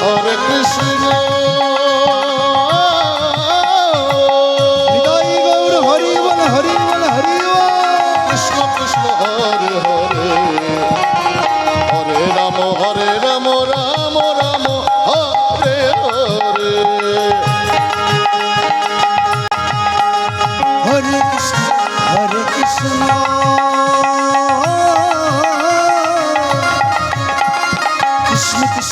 হরে Krishna. হৃদয় Gour Hari বল Hari বল Hari Krishna Krishna Hare Hare. হরে Ram হরে Ram Ram.